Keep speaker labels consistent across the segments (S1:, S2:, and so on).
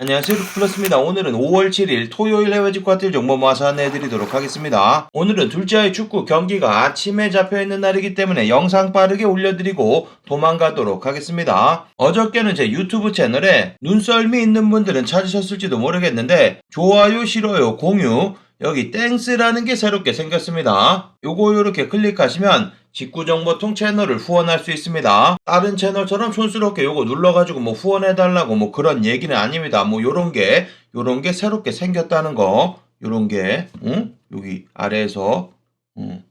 S1: 안녕하세요 루플러스입니다. 오늘은 5월 7일 토요일 해외 직구화딜 정보 모아서 안내해드리도록 하겠습니다. 오늘은 둘째 아이 축구 경기가 아침에 잡혀있는 날이기 때문에 영상 빠르게 올려드리고 도망가도록 하겠습니다. 어저께는 제 유튜브 채널에 눈썰미 있는 분들은 찾으셨을지도 모르겠는데 좋아요, 싫어요, 공유 여기 땡스라는 게 새롭게 생겼습니다. 요거 요렇게 클릭하시면 직구정보통 채널을 후원할 수 있습니다. 다른 채널처럼 촌스럽게 요거 눌러가지고 뭐 후원해달라고 뭐 그런 얘기는 아닙니다. 뭐 요런 게, 요런 게 새롭게 생겼다는 거, 요런 게, 응? 여기 아래에서, 응.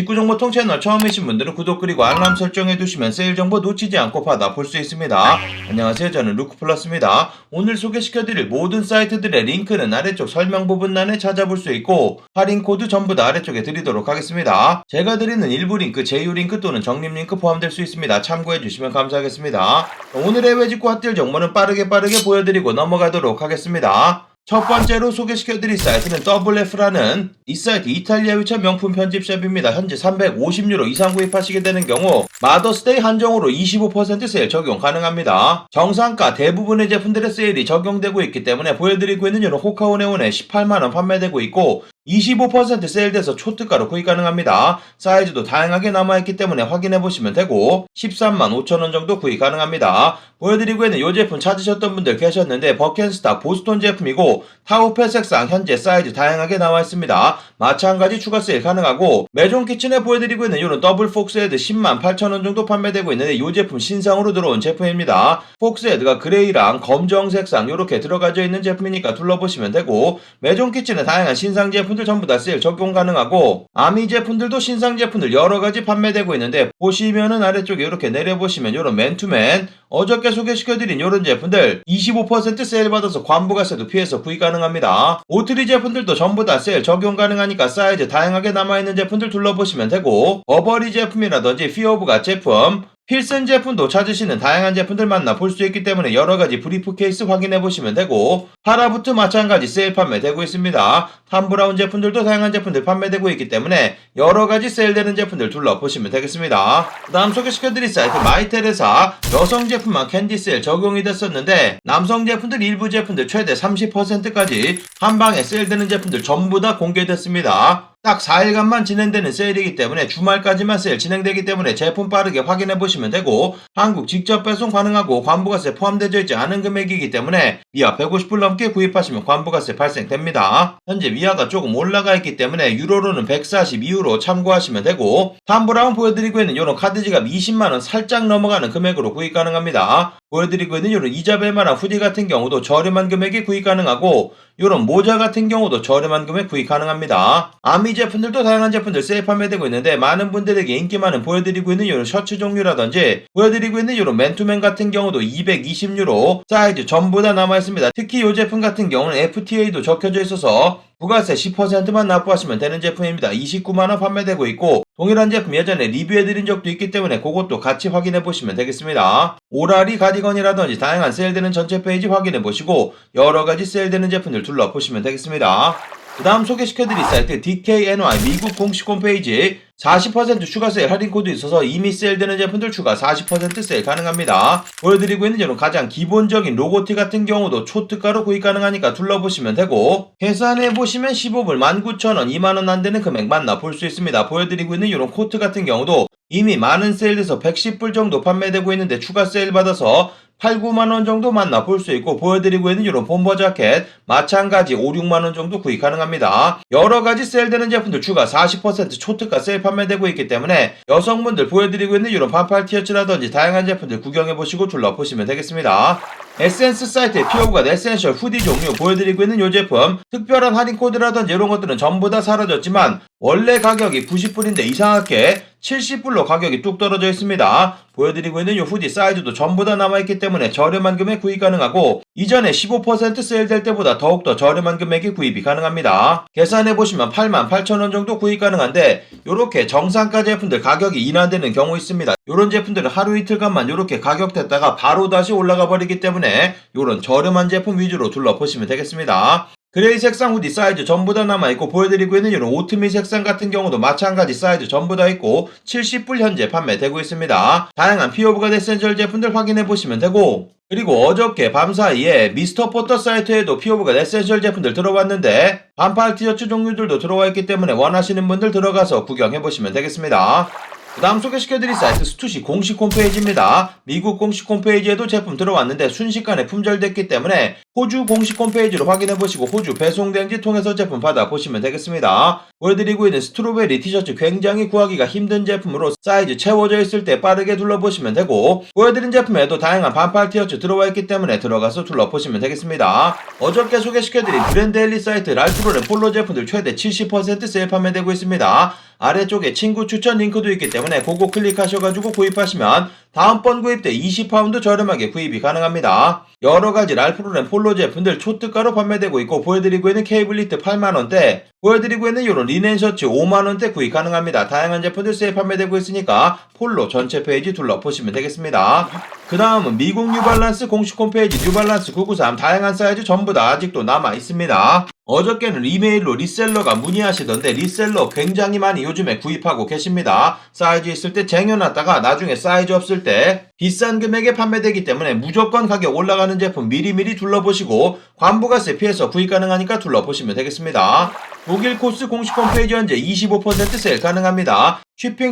S1: 직구정보통 채널 처음이신 분들은 구독 그리고 알람 설정해 두시면 세일 정보 놓치지 않고 받아 볼 수 있습니다. 안녕하세요. 저는 루크플러스입니다. 오늘 소개시켜드릴 모든 사이트들의 링크는 아래쪽 설명 부분란에 찾아볼 수 있고 할인 코드 전부 다 아래쪽에 드리도록 하겠습니다. 제가 드리는 일부 링크, 제휴 링크 또는 적립 링크 포함될 수 있습니다. 참고해 주시면 감사하겠습니다. 오늘의 외직구 핫딜 정보는 빠르게 빠르게 보여드리고 넘어가도록 하겠습니다. 첫 번째로 소개시켜드릴 사이트는 WF라는 이 사이트 이탈리아 위쳐 명품 편집샵입니다. 현재 350유로 이상 구입하시게 되는 경우 마더스데이 한정으로 25% 세일 적용 가능합니다. 정상가 대부분의 제품들의 세일이 적용되고 있기 때문에 보여드리고 있는 이런 호카오네온에 18만원 판매되고 있고 25% 세일돼서 초특가로 구입 가능합니다. 사이즈도 다양하게 남아있기 때문에 확인해보시면 되고 13만 5천원 정도 구입 가능합니다. 보여드리고 있는 이 제품 찾으셨던 분들 계셨는데 버켄스타 보스톤 제품이고 타우페 색상 현재 사이즈 다양하게 나와있습니다. 마찬가지 추가 세일 가능하고 메종 키친에 보여드리고 있는 이런 더블 폭스헤드 10만 8천원 정도 판매되고 있는데 이 제품 신상으로 들어온 제품입니다. 폭스 헤드가 그레이랑 검정 색상 이렇게 들어가져 있는 제품이니까 둘러보시면 되고 메종 키친에 다양한 신상 제품들 전부 다 세일 적용 가능하고 아미 제품들도 신상 제품들 여러 가지 판매되고 있는데 보시면은 아래쪽에 이렇게 내려보시면 이런 맨투맨 어저께 소개시켜드린 이런 제품들 25% 세일 받아서 관부가세도 피해서 구입 가능합니다. 오트리 제품들도 전부 다 세일 적용 가능하니까 사이즈 다양하게 남아있는 제품들 둘러보시면 되고 버버리 제품이라든지 피어브가 제품 필슨 제품도 찾으시는 다양한 제품들 만나 볼 수 있기 때문에 여러가지 브리프 케이스 확인해 보시면 되고 파라부트 마찬가지 세일 판매되고 있습니다. 탐브라운 제품들도 다양한 제품들 판매되고 있기 때문에 여러가지 세일되는 제품들 둘러보시면 되겠습니다. 그 다음 소개시켜드릴 사이트 마이텔에사 여성 제품만 캔디 세일 적용이 됐었는데 남성 제품들 일부 제품들 최대 30%까지 한방에 세일되는 제품들 전부 다 공개됐습니다. 딱 4일간만 진행되는 세일이기 때문에 주말까지만 세일 진행되기 때문에 제품 빠르게 확인해 보시면 되고 한국 직접 배송 가능하고 관부가세 포함되어 있지 않은 금액이기 때문에 미아 150불 넘게 구입하시면 관부가세 발생됩니다. 현재 미아가 조금 올라가 있기 때문에 유로로는 142유로 참고하시면 되고 탐브라운 보여드리고 있는 이런 카드 지갑 20만원 살짝 넘어가는 금액으로 구입 가능합니다. 보여드리고 있는 이런 이자 벨만한 후디 같은 경우도 저렴한 금액에 구입 가능하고 이런 모자 같은 경우도 저렴한 금액 구입 가능합니다. 아미 제품들도 다양한 제품들 세일 판매되고 있는데 많은 분들에게 인기 많은 보여드리고 있는 이런 셔츠 종류라든지 보여드리고 있는 이런 맨투맨 같은 경우도 220유로 사이즈 전부 다 남아있습니다. 특히 이 제품 같은 경우는 FTA도 적혀져 있어서 부가세 10%만 납부하시면 되는 제품입니다. 29만원 판매되고 있고 동일한 제품 예전에 리뷰해드린 적도 있기 때문에 그것도 같이 확인해보시면 되겠습니다. 오라리 가디건이라든지 다양한 세일되는 전체 페이지 확인해보시고 여러가지 세일되는 제품들 둘러보시면 되겠습니다. 그 다음 소개시켜드릴 사이트 DKNY 미국 공식 홈페이지 40% 추가 세일 할인 코드 있어서 이미 세일되는 제품들 추가 40% 세일 가능합니다. 보여드리고 있는 이런 가장 기본적인 로고티 같은 경우도 초특가로 구입 가능하니까 둘러보시면 되고 계산해보시면 15불 19,000원 2만원 안되는 금액 만나 볼 수 있습니다. 보여드리고 있는 이런 코트 같은 경우도 이미 많은 세일에서 110불 정도 판매되고 있는데 추가 세일 받아서 8, 9만원 정도 만나 볼수 있고 보여드리고 있는 이런 봄버 자켓 마찬가지 5, 6만원 정도 구입 가능합니다. 여러가지 세일되는 제품들 추가 40% 초특가 세일 판매되고 있기 때문에 여성분들 보여드리고 있는 이런 반팔 티셔츠라든지 다양한 제품들 구경해보시고 둘러보시면 되겠습니다. 에센스 사이트에 피어브가 에센셜 후디 종류 보여드리고 있는 이 제품 특별한 할인 코드라든지 이런 것들은 전부 다 사라졌지만 원래 가격이 90불인데 이상하게 70불로 가격이 뚝 떨어져 있습니다. 보여드리고 있는 이 후디 사이즈도 전부 다 남아있기 때문에 저렴한 금액 구입 가능하고 이전에 15% 세일될 때보다 더욱더 저렴한 금액이 구입이 가능합니다. 계산해보시면 88,000원 정도 구입 가능한데 이렇게 정상가 제품들 가격이 인하되는 경우 있습니다. 이런 제품들은 하루 이틀간만 이렇게 가격 됐다가 바로 다시 올라가 버리기 때문에 이런 저렴한 제품 위주로 둘러보시면 되겠습니다. 그레이 색상 후디 사이즈 전부 다 남아있고 보여드리고 있는 이런 오트밀 색상 같은 경우도 마찬가지 사이즈 전부 다 있고 70불 현재 판매되고 있습니다. 다양한 피오브가 에센셜 제품들 확인해보시면 되고 그리고 어저께 밤사이에 미스터 포터 사이트에도 피오브가 에센셜 제품들 들어왔는데 반팔 티셔츠 종류들도 들어와 있기 때문에 원하시는 분들 들어가서 구경해보시면 되겠습니다. 그 다음 소개시켜드릴 사이트 스투시 공식 홈페이지입니다. 미국 공식 홈페이지에도 제품 들어왔는데 순식간에 품절됐기 때문에 호주 공식 홈페이지로 확인해보시고 호주 배송된지 통해서 제품 받아보시면 되겠습니다. 보여드리고 있는 스트로베리 티셔츠 굉장히 구하기가 힘든 제품으로 사이즈 채워져 있을 때 빠르게 둘러보시면 되고 보여드린 제품에도 다양한 반팔 티셔츠 들어와 있기 때문에 들어가서 둘러보시면 되겠습니다. 어저께 소개시켜드린 브랜드엘리 사이트 랄프로렌 폴로 제품들 최대 70% 세일 판매되고 있습니다. 아래쪽에 친구 추천 링크도 있기 때문에 그거 클릭하셔가지고 구입하시면 다음번 구입 때 20파운드 저렴하게 구입이 가능합니다. 여러가지 랄프로렌 폴로 제품들 초특가로 판매되고 있고 보여드리고 있는 케이블리트 8만원대 보여드리고 있는 이런 리넨 셔츠 5만원대 구입 가능합니다. 다양한 제품들 세일 판매되고 있으니까 폴로 전체 페이지 둘러보시면 되겠습니다. 그 다음은 미국 뉴발란스 공식 홈페이지 뉴발란스 993 다양한 사이즈 전부 다 아직도 남아 있습니다. 어저께는 이메일로 리셀러가 문의하시던데 리셀러 굉장히 많이 요즘에 구입하고 계십니다. 사이즈 있을 때 쟁여놨다가 나중에 사이즈 없을 때 비싼 금액에 판매되기 때문에 무조건 가격 올라가는 제품 미리미리 둘러보시고 관부가세 피해서 구입 가능하니까 둘러보시면 되겠습니다. 독일 코스 공식 홈페이지 현재 25% 세일 가능합니다.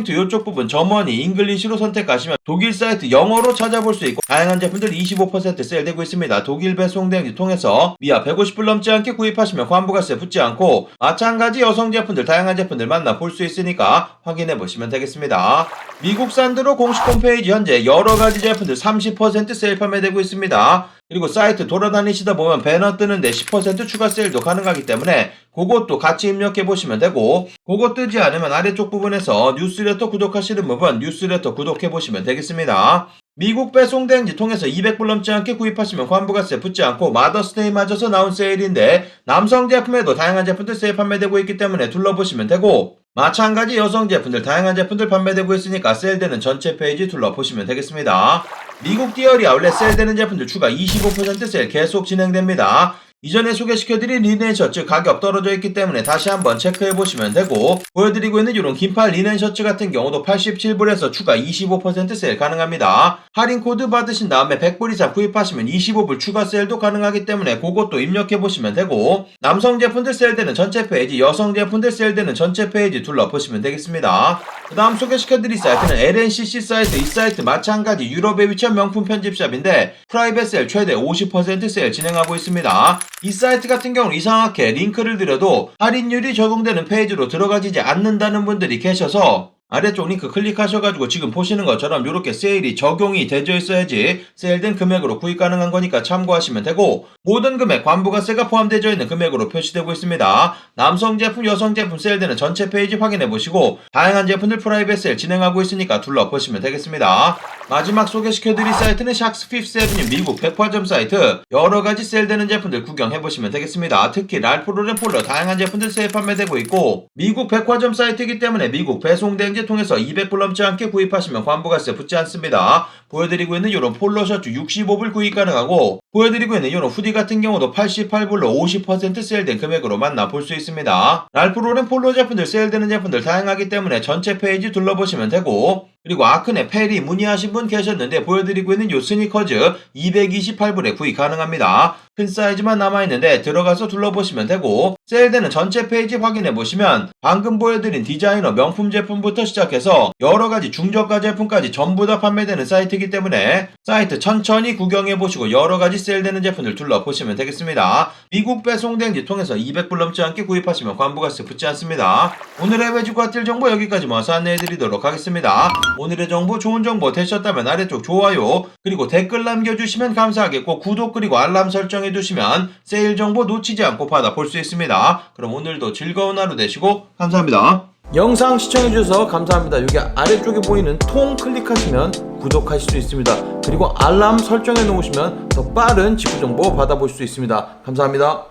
S1: 투 이쪽 부분 점원이 잉글리시로 선택하시면 독일 사이트 영어로 찾아볼 수 있고 다양한 제품들 25% 세일되고 있습니다. 독일 배송 대행지 통해서 미아 150불 넘지 않게 구입하시면 관부가세 붙지 않고 마찬가지 여성 제품들 다양한 제품들 만나볼 수 있으니까 확인해 보시면 되겠습니다. 미국 산드로 공식 홈페이지 현재 여러 가지 제품들 30% 세일 판매되고 있습니다. 그리고 사이트 돌아다니시다 보면 배너 뜨는데 10% 추가 세일도 가능하기 때문에 그것도 같이 입력해 보시면 되고 그거 뜨지 않으면 아래쪽 부분에서 뉴스레터 구독하시는 부분 뉴스레터 구독해 보시면 되겠습니다. 미국 배송 대행지 통해서 200불 넘지 않게 구입하시면 관부가세 붙지 않고 마더스데이 맞아서 나온 세일인데 남성 제품에도 다양한 제품들 세일 판매되고 있기 때문에 둘러보시면 되고 마찬가지 여성 제품들 다양한 제품들 판매되고 있으니까 세일되는 전체 페이지 둘러보시면 되겠습니다. 미국 디어리 아울렛 세일되는 제품들 추가 25% 세일 계속 진행됩니다. 이전에 소개시켜드린 리넨 셔츠 가격 떨어져 있기 때문에 다시 한번 체크해 보시면 되고 보여드리고 있는 이런 긴팔 리넨 셔츠 같은 경우도 87불에서 추가 25% 세일 가능합니다. 할인 코드 받으신 다음에 100불 이상 구입하시면 25불 추가 세일도 가능하기 때문에 그것도 입력해 보시면 되고 남성 제품들 세일되는 전체 페이지 여성 제품들 세일되는 전체 페이지 둘러보시면 되겠습니다. 그 다음 소개시켜드릴 사이트는 LNCC 사이트 이 사이트 마찬가지 유럽에 위치한 명품 편집샵인데 프라이빗 세일 최대 50% 세일 진행하고 있습니다. 이 사이트 같은 경우는 이상하게 링크를 드려도 할인율이 적용되는 페이지로 들어가지지 않는다는 분들이 계셔서 아래쪽 링크 클릭하셔가지고 지금 보시는 것처럼 이렇게 세일이 적용이 되어 있어야지 세일된 금액으로 구입 가능한 거니까 참고하시면 되고 모든 금액 관부가세가 포함되어 있는 금액으로 표시되고 있습니다. 남성 제품, 여성 제품 세일되는 전체 페이지 확인해 보시고 다양한 제품들 프라이빗 세일 진행하고 있으니까 둘러보시면 되겠습니다. 마지막 소개시켜드릴 사이트는 샥스 피프스 미국 백화점 사이트 여러 가지 세일되는 제품들 구경해 보시면 되겠습니다. 특히 랄프로렌 폴러 다양한 제품들 세일 판매되고 있고 미국 백화점 사이트이기 때문에 미국 배송 대행지 통해서 200불 넘지 않게 구입하시면 관부가세 붙지 않습니다. 보여드리고 있는 이런 폴로 셔츠 65불 구입 가능하고 보여드리고 있는 이런 후디 같은 경우도 88불로 50% 세일된 금액으로 만나볼 수 있습니다. 랄프로렌 폴로 제품들 세일되는 제품들 다양하기 때문에 전체 페이지 둘러보시면 되고 그리고 아크네 페리 문의하신 분 계셨는데 보여드리고 있는 요 스니커즈 228불에 구입 가능합니다. 큰 사이즈만 남아있는데 들어가서 둘러보시면 되고 세일되는 전체 페이지 확인해 보시면 방금 보여드린 디자이너 명품 제품부터 시작해서 여러가지 중저가 제품까지 전부 다 판매되는 사이트이기 때문에 사이트 천천히 구경해 보시고 여러가지 세일되는 제품들 둘러보시면 되겠습니다. 미국 배송 대행지 통해서 200불 넘지 않게 구입하시면 관부가세 붙지 않습니다. 오늘의 외주과 뜰 정보 여기까지 모아서 안내해 드리도록 하겠습니다. 오늘의 정보 좋은 정보 되셨다면 아래쪽 좋아요 그리고 댓글 남겨주시면 감사하겠고 구독 그리고 알람 설정해 두시면 세일 정보 놓치지 않고 받아볼 수 있습니다. 그럼 오늘도 즐거운 하루 되시고 감사합니다. 영상 시청해주셔서 감사합니다. 여기 아래쪽에 보이는 통 클릭하시면 구독하실 수 있습니다. 그리고 알람 설정해 놓으시면 더 빠른 직구 정보 받아볼 수 있습니다. 감사합니다.